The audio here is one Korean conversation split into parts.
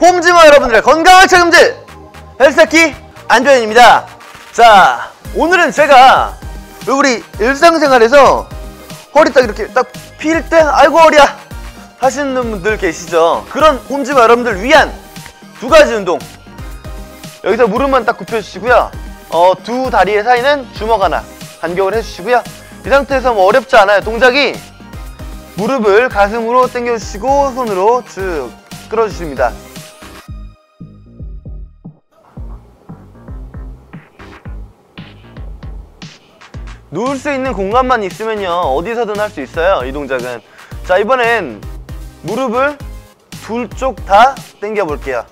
홈지머 여러분들의 건강한 책임질 헬스키 안조현입니다. 자 오늘은 제가 우리 일상생활에서 허리 딱 이렇게 딱 필 때 아이고 허리야! 하시는 분들 계시죠? 그런 홈지머 여러분들 위한 두 가지 운동. 여기서 무릎만 딱 굽혀주시고요. 어, 두 다리의 사이는 주먹 하나 간격을 해주시고요. 이 상태에서 뭐 어렵지 않아요. 동작이 무릎을 가슴으로 당겨주시고 손으로 쭉 끌어주십니다 누울 수 있는 공간만 있으면요. 어디서든 할 수 있어요 이 동작은. 자 이번엔 무릎을 둘 쪽 다 당겨 볼게요.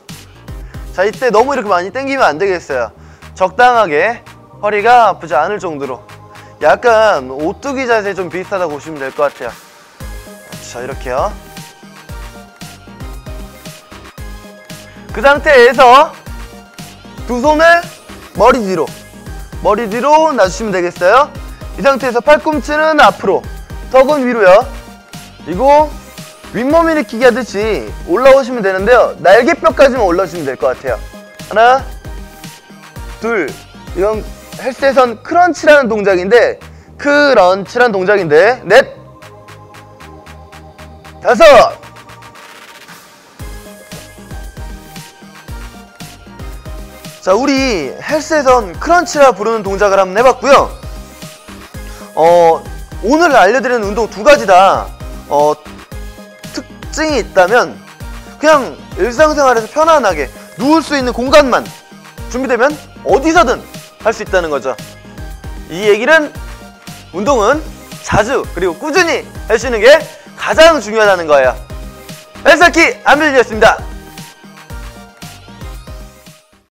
자 이때 너무 이렇게 많이 당기면 안 되겠어요. 적당하게 허리가 아프지 않을 정도로. 약간 오뚜기 자세 좀 비슷하다고 보시면 될 것 같아요. 자 이렇게요. 그 상태에서 두 손을 머리 뒤로 머리 뒤로 놔주시면 되겠어요 이 상태에서 팔꿈치는 앞으로 턱은 위로요. 그리고 윗몸 일으키기 하듯이 올라오시면 되는데요. 날개뼈까지만 올라오시면 될 것 같아요. 하나 둘. 이건 헬스에선 크런치라는 동작인데 크런치라는 동작인데 넷. 다섯. 자 우리 헬스에선 크런치라 부르는 동작을 한번 해봤고요 어 오늘 알려드리는 운동 두 가지 다. 어, 특징이 있다면 그냥 일상생활에서 편안하게 누울 수 있는 공간만 준비되면 어디서든 할 수 있다는 거죠. 이 얘기는 운동은 자주 그리고 꾸준히 하시는 게 가장 중요하다는 거예요. 헬스키 안빌리였습니다